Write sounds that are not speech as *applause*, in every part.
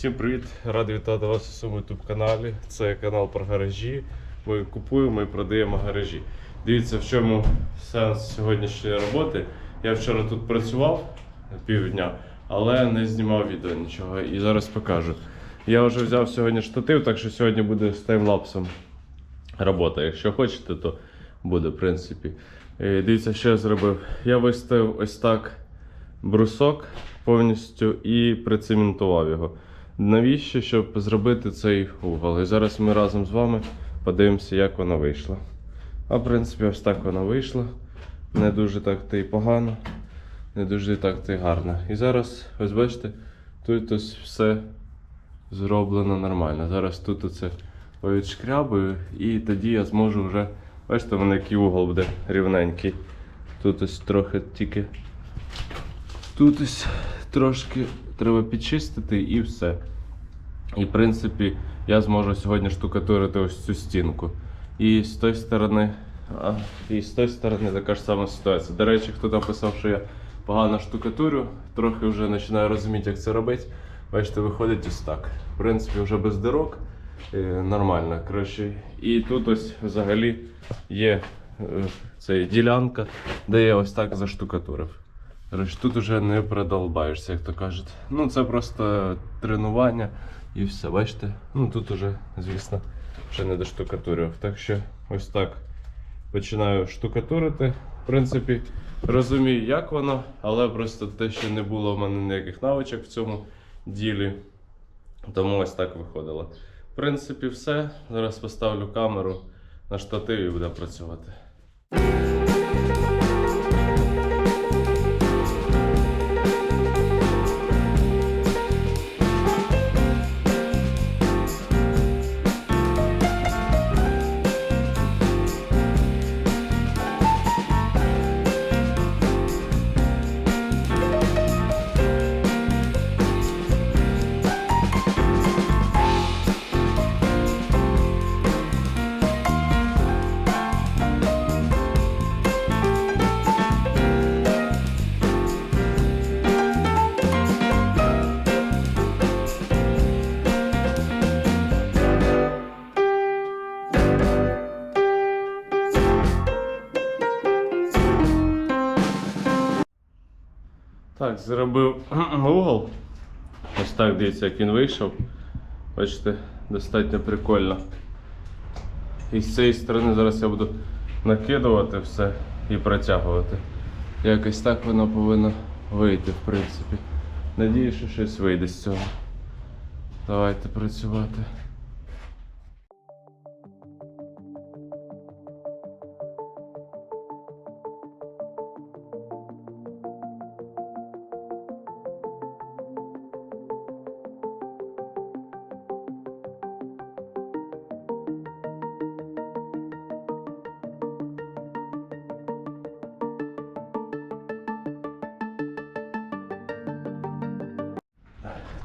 Всім привіт! Радий вітати вас у своєму YouTube каналі. Це канал про гаражі. Ми купуємо і продаємо гаражі. Дивіться, в чому сенс сьогоднішньої роботи. Я вчора тут працював півдня, але не знімав відео нічого. І зараз покажу. Я вже взяв сьогодні штатив, так що сьогодні буде з таймлапсом робота. Якщо хочете, то буде, в принципі. Е, Дивіться, що я зробив. Я виставив ось так брусок повністю і прицементував його. Навіщо? Щоб зробити цей угол. І зараз ми разом з вами подивимося, як воно вийшло. А в принципі, ось так воно вийшло. Не дуже так то погано, не дуже так то гарно. І зараз, ось бачите, тут ось все зроблено нормально. Зараз тут оце відшкрябую, і тоді я зможу вже. Бачите, в мене який угол буде рівненький. Тут ось трохи тільки. Тут ось трошки треба підчистити і все. І в принципі я зможу сьогодні штукатурити ось цю стінку. І з тої сторони, а, і з тої сторони така ж сама ситуація. До речі, хто там писав, що я погано штукатурю, трохи вже починаю розуміти, як це робити. Бачите, виходить ось так. В принципі, вже без дирок. е, Нормально. Коротше, і тут ось взагалі є е, ця ділянка, де я ось так заштукатурив. Коротше, тут уже не продолбаєшся, як то кажуть. Ну, це просто тренування і все, бачите? Ну тут уже, звісно, ще не доштукатурював. Так що ось так починаю штукатурити. В принципі, розумію, як воно, але просто те, що не було в мене ніяких навичок в цьому ділі. Тому ось так виходило. В принципі, все. Зараз поставлю камеру на штатив і буде працювати. Так, зробив *clears throat* угол. Ось так дивіться, як він вийшов. Бачите, достатньо прикольно. І з цієї сторони зараз я буду накидувати все і протягувати. Якось так воно повинно вийти, в принципі. Надіюсь, що щось вийде з цього. Давайте працювати.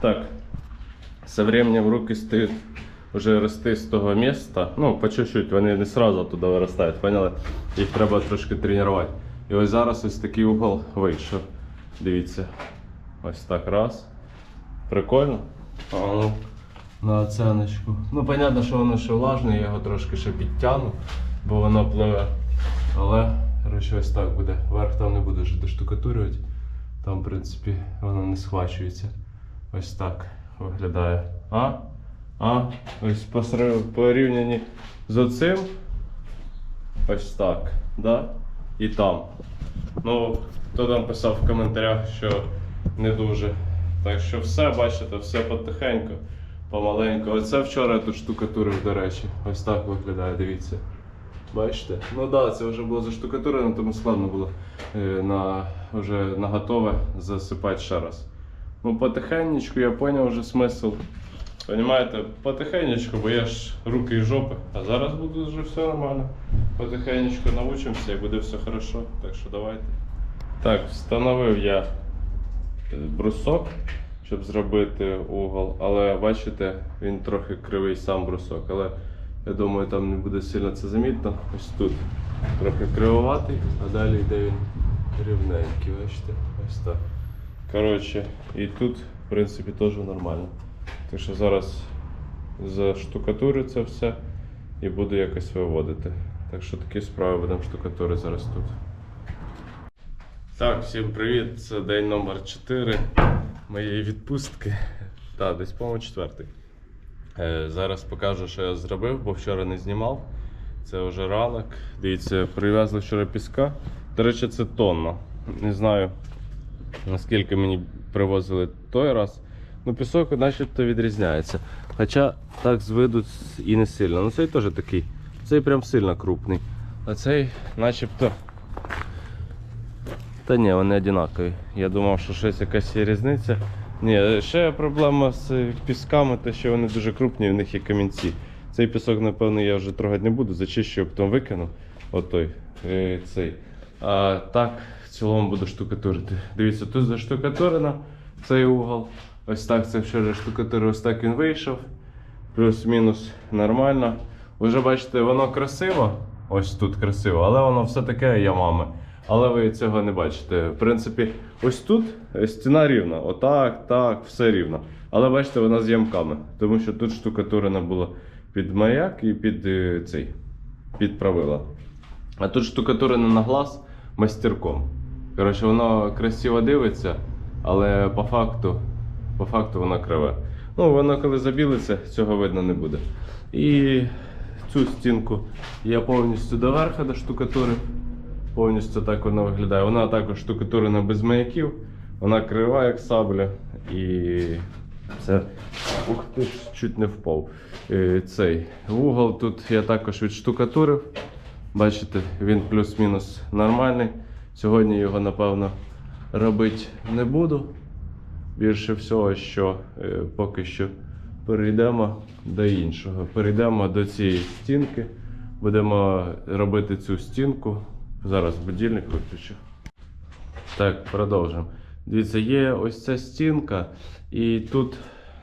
Так, со временем руки стають вже рости з того міста. Ну, по чуть-чуть, вони не сразу туди виростають, поняли? Їх треба трошки тренувати. І ось зараз ось такий угол вийшов. Дивіться. Ось так раз. Прикольно. А ну, на оценочку. Ну, понятно, що воно ще влажне, я його трошки ще підтягну, бо воно пливе. Але, коротше, ось так буде. Верх там не буде вже доштукатурювати. Там, в принципі, воно не схвачується. Ось так виглядає. А? А? Ось по порівнянні з оцим. Ось так. Да? І там. Ну, хто там писав в коментарях, що не дуже. Так що все, бачите, все потихеньку, помаленьку. Оце вчора я тут штукатурив, до речі. Ось так виглядає, дивіться. Бачите? Ну так, да, це вже було заштукатурено, тому складно було е, на, вже на готове засипати ще раз. Ну, потихенечку я зрозумів вже смисл. Понимаєте, потихенечку, бо я ж руки і жопи. А зараз буде вже все нормально. Потихенечку навчимося і буде все хорошо. Так що давайте. Так, встановив я е, брусок, щоб зробити угол, але бачите, він трохи кривий сам брусок. Але я думаю, там не буде сильно це замітно. Ось тут трохи кривоватий, а далі йде він рівненький. Бачите, ось так. Коротше, і тут, в принципі, теж нормально. Так що зараз заштукатурю це все і буду якось виводити. Так що такі справи будемо штукатури зараз тут. Так, всім привіт! Це день номер 4 моєї відпустки. Так, десь, по-моєму, четвертий. Е, зараз покажу, що я зробив, бо вчора не знімав. Це вже ранок. Дивіться, привезли вчора піска. До речі, це тонна. Не знаю, наскільки мені привозили той раз. Ну, пісок начебто відрізняється. Хоча так з виду і не сильно. Ну цей теж такий. Цей прям сильно крупний. А цей начебто. Та ні, вони однакові. Я думав, що щось якась різниця. Ні, ще проблема з пісками, те, що вони дуже крупні, в них є камінці. Цей пісок, напевно, я вже трогати не буду, зачищу, потім викину. Отой, е, цей. А так, цілому буду штукатурити. Дивіться, тут заштукатурено цей угол. Ось так це вчора штукатурив, ось так він вийшов. Плюс-мінус нормально. Вже бачите, воно красиво. Ось тут красиво, але воно все таке ямами. Але ви цього не бачите. В принципі, ось тут е, стіна рівна. Отак, так, все рівно. Але бачите, вона з ямками. Тому що тут штукатурена була під маяк і під е, цей, під правила. А тут штукатурена на глаз мастерком. Коротше, воно красиво дивиться, але по факту, по факту воно криве. Ну, воно коли забілиться, цього видно не буде. І цю стінку я повністю доверха доштукатурив. Повністю так вона виглядає. Вона також штукатурена без маяків, вона крива, як сабля. І це. Ух ти ж, чуть не впав. Е, Цей вугол тут я також відштукатурив. Бачите, він плюс-мінус нормальний. Сьогодні його, напевно, робити не буду. Більше всього, що е, поки що перейдемо до іншого. Перейдемо до цієї стінки. Будемо робити цю стінку. Зараз будильник виключу. Так, продовжимо. Дивіться, є ось ця стінка, і тут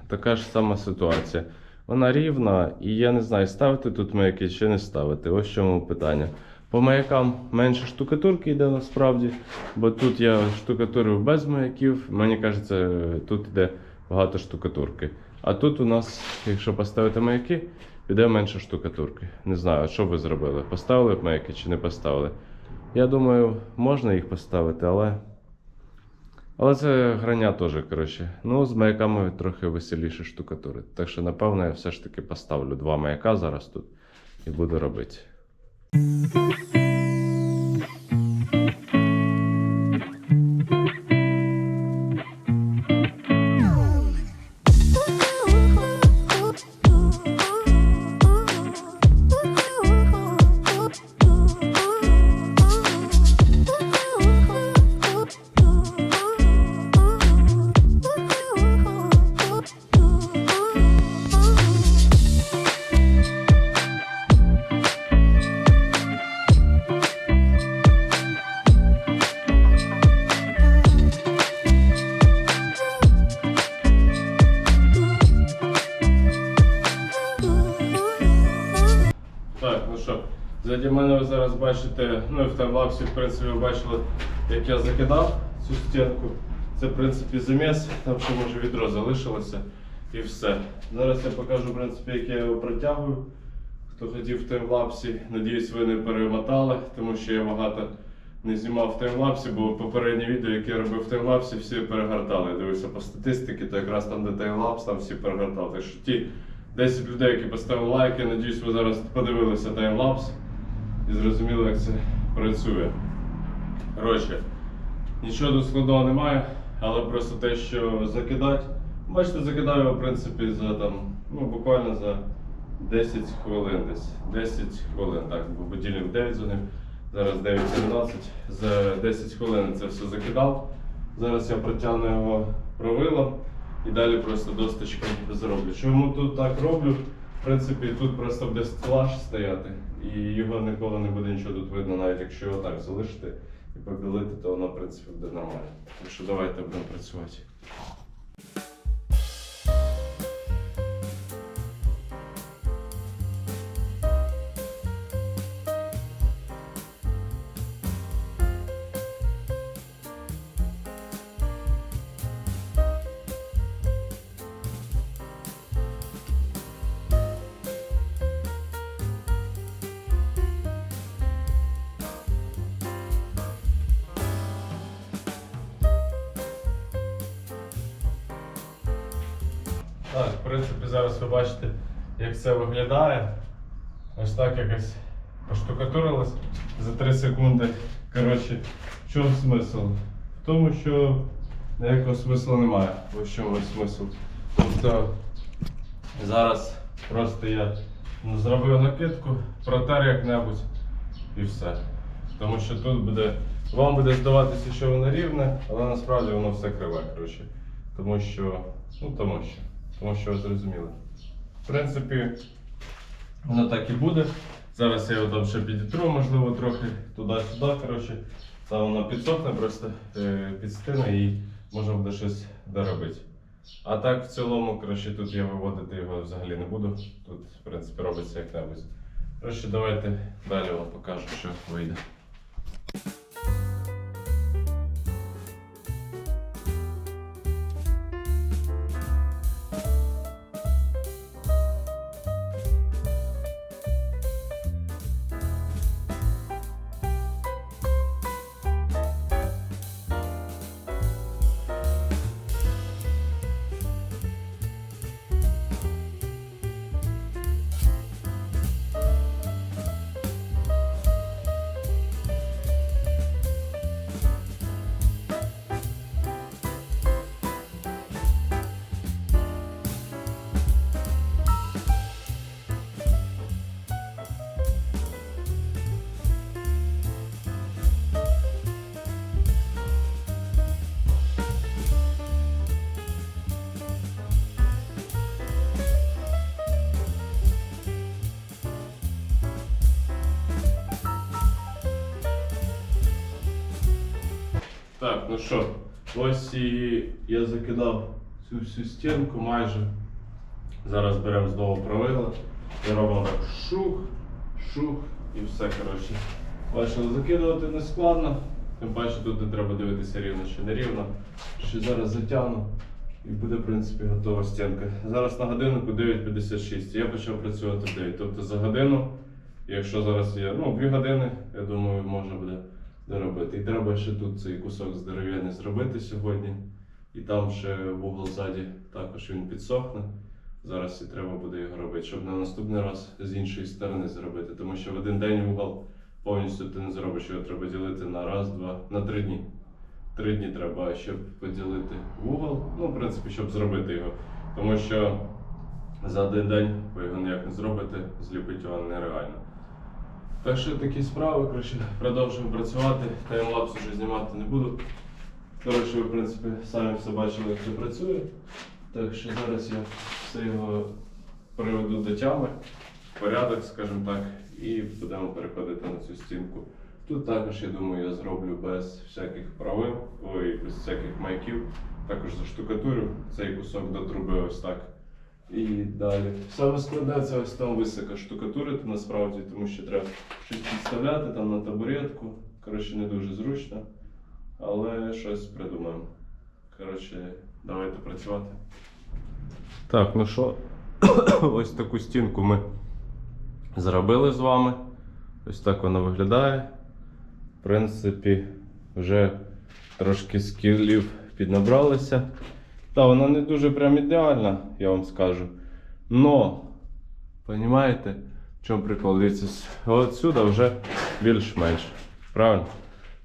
така ж сама ситуація. Вона рівна, і я не знаю, ставити тут маяки чи не ставити. Ось чому питання. По маякам менше штукатурки йде насправді, бо тут я штукатурив без маяків. Мені кажеться, тут йде багато штукатурки. А тут у нас, якщо поставити маяки, піде менше штукатурки. Не знаю, що ви зробили? Поставили б маяки чи не поставили? Я думаю, можна їх поставити, але. Але це грання теж, коротше. Ну, з маяками трохи веселіше штукатурити. Так що, напевно, я все ж таки поставлю два маяка зараз тут і буду робити. Так, ззаді мене ви зараз бачите, ну і в таймлапсі, в принципі, ви бачили, як я закидав цю стінку. Це, в принципі, заміс, там ще може відро залишилося і все. Зараз я покажу, в принципі, як я його протягую. Хто хотів в таймлапсі, надіюсь, ви не перемотали, тому що я багато не знімав в таймлапсі, бо попереднє відео, яке я робив в таймлапсі, всі перегортали. Дивився по статистиці, то якраз там, де таймлапс, там всі перегортали. Так що ті 10 людей, які поставили лайки, надіюсь, ви зараз подивилися таймлапс і зрозуміли, як це працює. Коротше, нічого тут складного немає, але просто те, що закидати. Бачите, закидаю в принципі, за там, ну, буквально за 10 хвилин десь. 10 хвилин, так, бо будильник 9 дзвонив, зараз 9.17. За 10 хвилин це все закидав. Зараз я протягну його провилом і далі просто досточком зроблю. Чому тут так роблю? Принципі, тут просто буде стелаж стояти, і його ніколи не буде нічого тут видно, навіть якщо його так залишити і побілити, то воно в принципі буде нормально. Так що давайте будемо працювати. Зараз ви бачите, як це виглядає. Ось так якось поштукатурилось за 3 секунди. Коротше, в чому смисл? В тому, що ніякого смислу немає. Ось чому смисл. Тобто зараз просто я зробив накидку, протер як-небудь і все. Тому що тут буде. Вам буде здаватися, що воно рівне, але насправді воно все криве, коротше. Тому що. Ну тому що. Тому що зрозуміли. В принципі, воно так і буде. Зараз я його там ще підітру, можливо, трохи туди-сюди. Коротше, та воно підсохне, просто е, підстине і можна буде щось доробити. А так в цілому, коротше, тут я виводити його взагалі не буду. Тут, в принципі, робиться як-небудь. Коротше, давайте далі вам покажу, що вийде. Ну що, ось і я закидав цю всю стінку майже. Зараз беремо знову правила і робимо так шух, шух і все, коротше. Бачили, закидувати не складно. Тим паче тут не треба дивитися рівно чи не рівно. Ще зараз затягну і буде, в принципі, готова стінка. Зараз на годиннику 9.56. Я почав працювати в 9. Тобто за годину, якщо зараз є, ну, 2 години, я думаю, можна буде доробити. І треба ще тут цей кусок здоров'яний зробити сьогодні. І там ще вугол ззаді також він підсохне. Зараз і треба буде його робити, щоб на наступний раз з іншої сторони зробити. Тому що в один день вугол повністю ти не зробиш, його треба ділити на раз, два, на три дні. Три дні треба, щоб поділити вугол. Ну, в принципі, щоб зробити його. Тому що за один день ви його ніяк не зробите, зліпити його нереально. Так що такі справи, коротше, продовжуємо працювати. Таймлапс вже знімати не буду. Коротше, ви, в принципі, самі все бачили, як це працює. Так що зараз я все його приведу до тями, порядок, скажімо так, і будемо переходити на цю стінку. Тут також, я думаю, я зроблю без всяких правил, ой, без всяких маяків. Також заштукатурю цей кусок до труби ось так. І далі. Саме складне це ось там високо штукатурити насправді, тому що треба щось підставляти там на табуретку. Коротше, не дуже зручно. Але щось придумаємо. Коротше, давайте працювати. Так, ну що, *coughs* ось таку стінку ми зробили з вами. Ось так вона виглядає. В принципі, вже трошки скілів піднабралися. Та вона не дуже прям ідеальна, я вам скажу. Но, розумієте, в чому прикол? Дивіться, отсюди вже більш-менш. Правильно?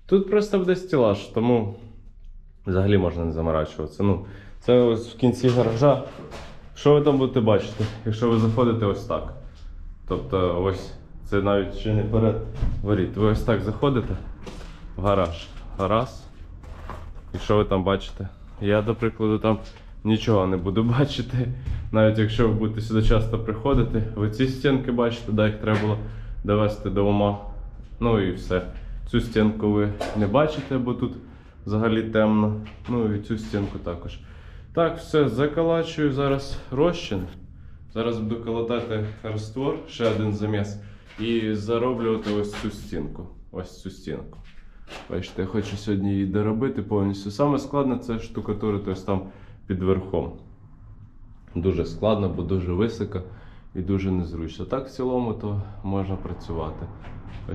Тут просто буде стілаж, тому взагалі можна не заморачуватися. Ну, це ось в кінці гаража. Що ви там будете бачити, якщо ви заходите ось так? Тобто ось це навіть ще не перед воріт. Ви ось так заходите в гараж. Раз. І що ви там бачите? Я, до прикладу, там нічого не буду *laughs* бачити. Навіть якщо ви будете сюди часто приходити, ви ці стінки бачите, да, їх треба було довести до ума. Ну і все. Цю стінку ви не бачите, бо тут взагалі темно. Ну і цю стінку також. Так, все, заколачую зараз розчин. Зараз буду колотати раствор, ще один заміс, і зароблювати ось цю стінку. Ось цю стінку. Бачите, я хочу сьогодні її доробити повністю. Саме складне це штукатурити ось там під верхом. Дуже складно, бо дуже високо і дуже незручно. Так в цілому то можна працювати.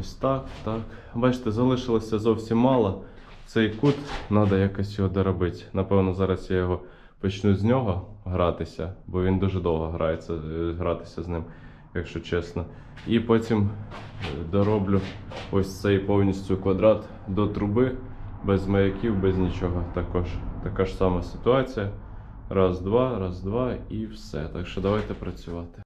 Ось так, так. Бачите, залишилося зовсім мало. Цей кут треба якось його доробити. Напевно, зараз я його почну з нього гратися, бо він дуже довго грається, е, гратися з ним, якщо чесно. І потім е, дороблю ось цей повністю квадрат до труби, без маяків, без нічого. Також така ж сама ситуація. Раз, два, раз, два і все. Так що давайте працювати.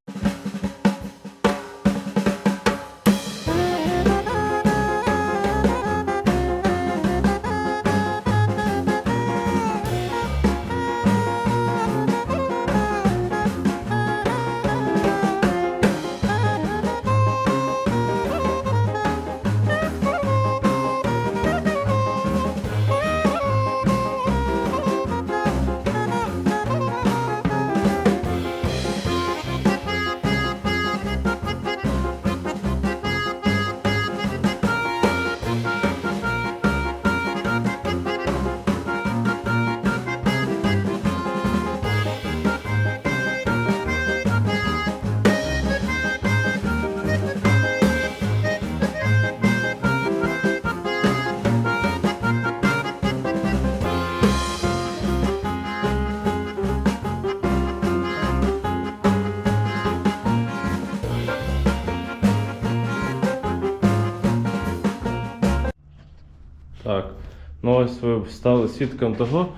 Стали свідком того,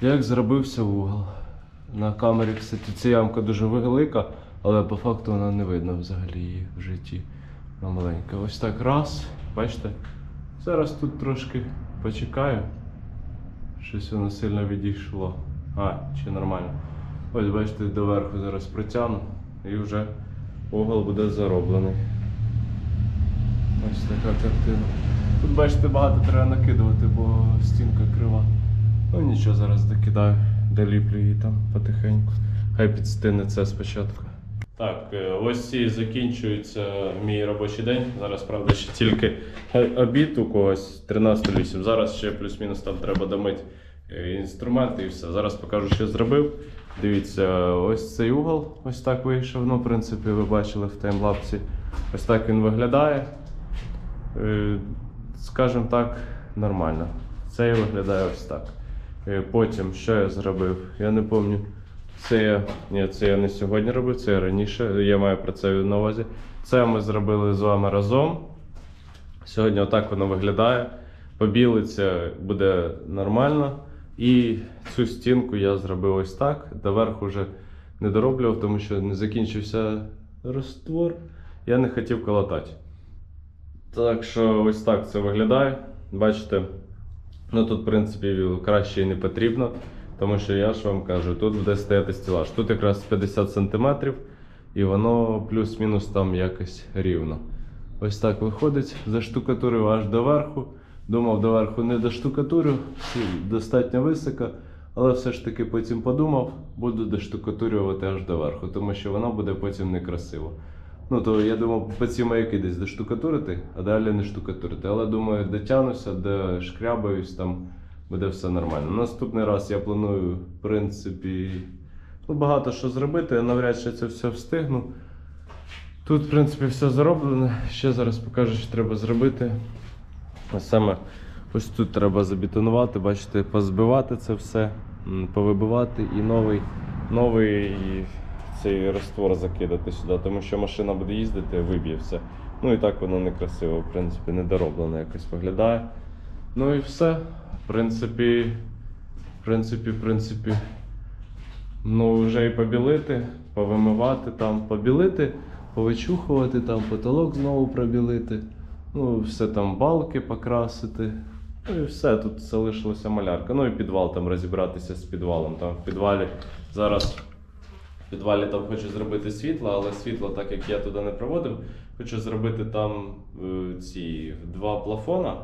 як зробився угол. На камері, кстати, ця ямка дуже велика, але по факту вона не видно взагалі її в житті. Вона маленька. Ось так раз. Бачите? Зараз тут трошки почекаю. Щось воно сильно відійшло. А, чи нормально. Ось бачите, доверху зараз притягну і вже угол буде зароблений. Ось така картина. Тут бачите, багато треба накидувати, бо стінка крива. Ну нічого, зараз докидаю, доліплю її там потихеньку. Хай підстине це спочатку. Так, е, ось і закінчується мій робочий день. Зараз, правда, ще тільки е, обід у когось 13.08. Зараз ще плюс-мінус там треба домити е, інструменти і все. Зараз покажу, що зробив. Дивіться, ось цей угол, ось так вийшов. Ну, в принципі, ви бачили в таймлапсі. Ось так він виглядає. Скажімо так, нормально. Це виглядає ось так. Е, Потім, що я зробив? Я не пам'ятаю. Це я. Ні, це я не сьогодні робив, це я раніше. Я маю про це на увазі. Це ми зробили з вами разом. Сьогодні отак воно виглядає. Побілиться буде нормально. І цю стінку я зробив ось так. Доверху вже не дороблював, тому що не закінчився розтвор. Я не хотів колотати. Так що ось так це виглядає. Бачите, ну тут, в принципі, краще і не потрібно, тому що я ж вам кажу, тут буде стояти стілаж. Тут якраз 50 см і воно плюс-мінус там якось рівно. Ось так виходить, заштукатурив аж до верху. Думав, до верху не доштукатурю, достатньо високо, але все ж таки потім подумав, буду доштукатурювати аж до верху, тому що воно буде потім некрасиво. Ну, то я думав, по ці маяки десь доштукатурити, а далі не штукатурити. Але думаю, дотягнуся, дошкрябаюсь, там буде все нормально. Наступний раз я планую, в принципі, ну, багато що зробити, я навряд чи це все встигну. Тут, в принципі, все зроблено. Ще зараз покажу, що треба зробити. А саме ось тут треба забетонувати, бачите, позбивати це все, повибивати і новий, новий цей раствор закидати сюди, тому що машина буде їздити, виб'є все. Ну і так воно некрасиво, в принципі, недороблено якось виглядає. Ну і все. В принципі, в принципі, в принципі. Ну, вже і побілити, повимивати там, побілити, повичухувати, там потолок знову пробілити. Ну, все там балки покрасити. Ну і все, тут залишилася малярка. Ну і підвал там розібратися з підвалом. Там в підвалі зараз підвалі там хочу зробити світло, але світло, так як я туди не проводив, хочу зробити там е, ці два плафона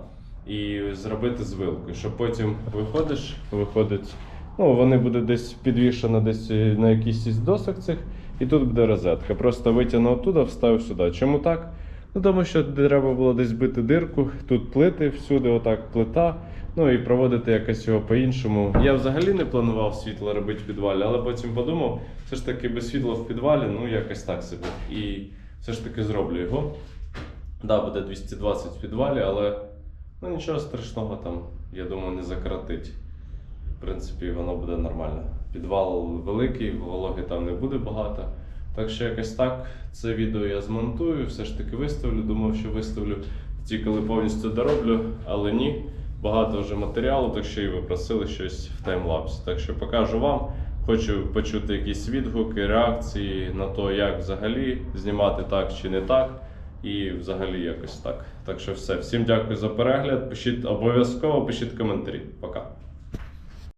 і зробити з вилкою, щоб потім виходиш, виходить. Ну, вони будуть десь підвішено десь е, на якійсь із досок цих, і тут буде розетка. Просто витягнув оттуда, вставив сюди. Чому так? Ну, тому що треба було десь бити дирку, тут плити, всюди отак плита. Ну і проводити якось його по-іншому. Я взагалі не планував світло робити в підвалі, але потім подумав, все ж таки без світла в підвалі, ну якось так собі. І все ж таки зроблю його. Да, буде 220 в підвалі, але ну нічого страшного там, я думаю, не закратить. принципі, воно буде нормально. Підвал великий, вологи там не буде багато. Так що якось так. Це відео я змонтую, все ж таки виставлю. Думав, що виставлю тільки коли повністю дороблю, але ні. Багато вже матеріалу, так що і ви просили щось в таймлапсі. Так що покажу вам. Хочу почути якісь відгуки, реакції на те, як взагалі знімати так чи не так. І взагалі якось так. Так що все. Всім дякую за перегляд. Пишіть обов'язково, пишіть коментарі. Пока.